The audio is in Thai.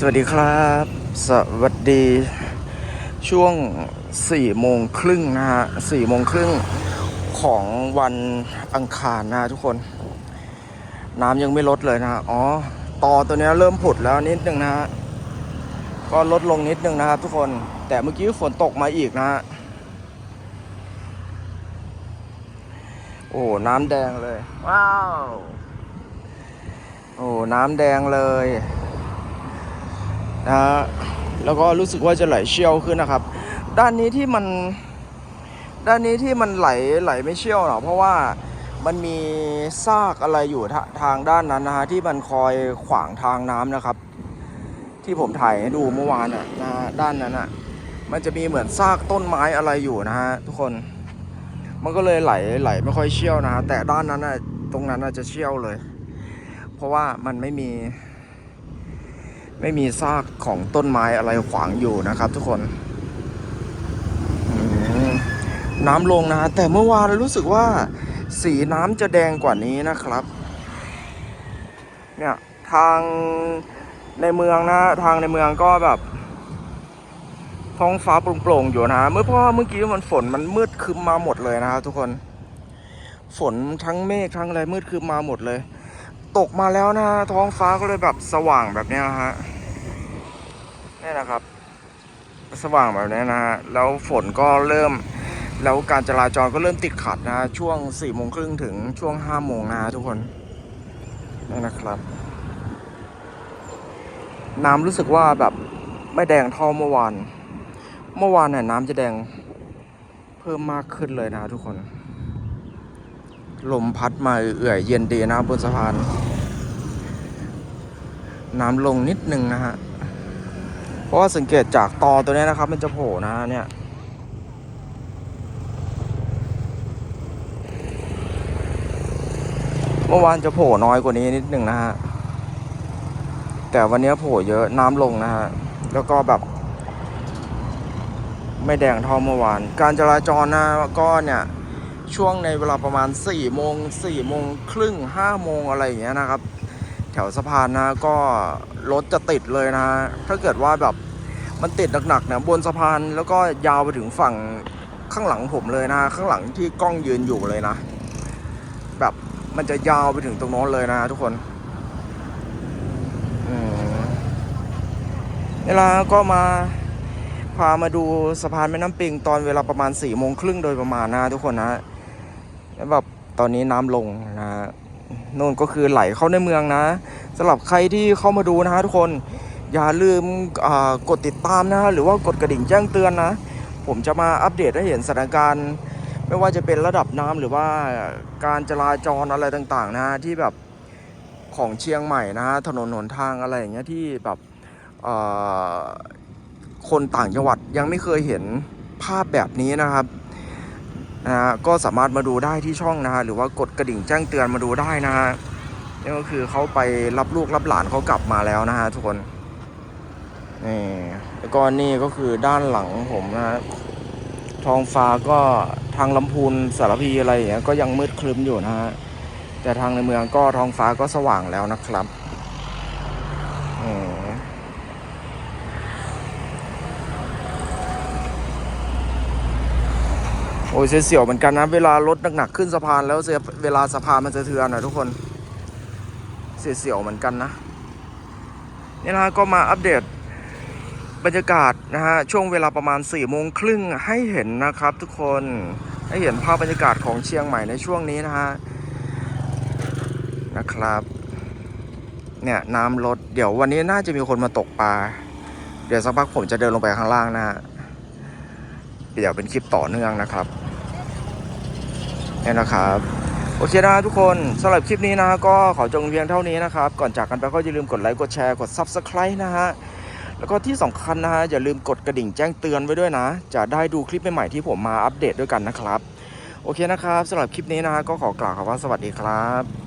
สวัสดีครับ สวัสดี ช่วง4โมงครึ่งนะฮะ4โมงครึ่งของวันอังคารนะฮะทุกคน น้ำยังไม่ลดเลยนะ อ๋อ ต่อตัวนี้เริ่มผุดแล้วนิดนึงนะฮะ ก็ลดลงนิดนึงนะครับทุกคน แต่เมื่อกี้ฝนตกมาอีกนะฮะ โอ้ น้ำแดงเลย ว้าว โอ้ น้ำแดงเลย นะแล้วก็รู้สึกว่าจะไหลเชี่ยวขึ้นนะครับ ด้านนี้ที่มันด้านนี้ที่มันไหลไหลไม่เชี่ยวหรอกเพราะว่ามันมีซากอะไรอยู่ทาทางด้านนั้นนะฮะที่มันคอยขวางทางน้ำนะครับ ที่ผมถ่ายให้ดูเมื่อวานอะนะด้านนั้นอะมันจะมีเหมือนซากต้นไม้อะไรอยู่นะฮะทุกคนมันก็เลยไหลไหลไม่ค่อยเชี่ยวนะฮะแต่ด้านนั้นอะตรงนั้นอะจะเชี่ยวเลย เพราะว่ามันไม่มี ไม่มีซากของต้นไม้อะไรขวางอยู่นะครับ ทุกคนน้ำลงนะแต่เมื่อวานรู้สึกว่า สีน้ำจะแดงกว่านี้นะครับ เนี่ยทางในเมืองนะทางในเมืองก็แบบท้องฟ้าโปร่งๆอยู่นะเมื่อเพราะว่าเมื่อกี้มันฝนมันมืดคึมมาหมดเลยนะครับทุกคน ฝนทั้งเมฆทั้งอะไรมืดคึมมาหมดเลย ตกมาแล้วนะท้องฟ้าก็เลยแบบสว่างแบบนี้ฮะ นี่นะครับ สว่างแบบนี้นะฮะแล้วฝนก็เริ่ม แล้วการจราจรก็เริ่มติดขัดนะฮะช่วง4ี่โมงครึ่งถึงช่วง5้าโมงนะทุกคนนี่นะครับน้ำรู้สึกว่าแบบไม่แดงเท่าเมื่อวาน เมื่อวานเนี่ยน้ำจะแดงเพิ่มมากขึ้นเลยนะทุกคน ลมพัดมาเอื่อยเย็นดีนะบนสะพาน น้ำลงนิดนึงนะฮะ เพราะว่าสังเกตจากตอตัวนี้นะครับ มันจะโผล่นะเนี่ยเมื่อวานจะโผล่น้อยกว่านี้นิดหนึ่งนะฮะ แต่วันนี้โผล่เยอะน้ำลงนะฮะ แล้วก็แบบ ไม่แดงเท่าเมื่อวาน การจราจรนะก็เนี่ย ช่วงในเวลาประมาณ4ี่โมงสี่โมงครึ่งห้าโมงอะไรอย่างเงี้ยนะครับ แถวสะพานนะก็รถจะติดเลยนะ ถ้าเกิดว่าแบบมันติดหนักๆเนี่ยบนสะพานแล้วก็ยาวไปถึงฝั่งข้างหลังผมเลยนะ ข้างหลังที่กล้องยืนอยู่เลยนะ แบบมันจะยาวไปถึงตรงโน้นเลยนะทุกคนอืมเวลาก็มาพามาดูสะพานแม่น้ำปิงตอนเวลาประมาณ4ี่โมงครึ่งโดยประมาณนะทุกคนนะแบบตอนนี้น้ำลงนะ นู่นก็คือไหลเข้าในเมืองนะสำหรับใครที่เข้ามาดูนะฮะทุกคนอย่าลืมกดติดตามนะฮะหรือว่ากดกระดิ่งแจ้งเตือนนะ ผมจะมาอัปเดตให้เห็นสถานการณ์ ไม่ว่าจะเป็นระดับน้ำหรือว่าการจราจรอะไรต่างๆนะฮะที่แบบของเชียงใหม่นะฮะถนนหนทางอะไรอย่างเงี้ยที่แบบคนต่างจังหวัดยังไม่เคยเห็นภาพแบบนี้นะครับ นะฮะก็สามารถมาดูได้ที่ช่องนะฮะหรือว่ากดกระดิ่งแจ้งเตือนมาดูได้นะฮะนี่ก็คือเขาไปรับลูกรับหลานเขากลับมาแล้วนะฮะทุกคนนี่แล้วก็นี่ก็คือด้านหลังผมนะฮะท้องฟ้าก็ทางลำพูนสารพีอะไรอย่างเงี้ยก็ยังมืดครึ้มอยู่นะฮะแต่ทางในเมืองก็ท้องฟ้าก็สว่างแล้วนะครับอืมโอ้ยเสียวๆเหมือนกันนะ เวลารถหนักๆขึ้นสะพานแล้วเวลาสะพานมันจะเทือนนะทุกคน เสียวๆเหมือนกันนะนี่นะก็มาอัปเดตบรรยากาศนะฮะช่วงเวลาประมาณ4ี่โมงครึ่งให้เห็นนะครับ ทุกคนให้เห็นภาพบรรยากาศของเชียงใหม่ในช่วงนี้นะฮะนะครับ เนี่ยน้ำลดเดี๋ยววันนี้น่าจะมีคนมาตกปลาเดี๋ยวสักพักผมจะเดินลงไปข้างล่างนะฮะเดี๋ยวเป็นคลิปต่อเนื่องนะครับ เนี่ยนะครับ โอเคนะทุกคนสำหรับคลิปนี้นะฮะก็ขอจงเพียงเท่านี้นะครับ ก่อนจากกันไปก็อย่าลืมกดไลค์กดแชร์กด Subscribe นะฮะแล้วก็ที่สำคัญนะฮะอย่าลืมกดกระดิ่งแจ้งเตือนไว้ด้วยนะ จะได้ดูคลิปใหม่ๆที่ผมมาอัปเดตด้วยกันนะครับ โอเคนะครับสำหรับคลิปนี้นะฮะก็ขอกล่าวคำว่าสวัสดีครับ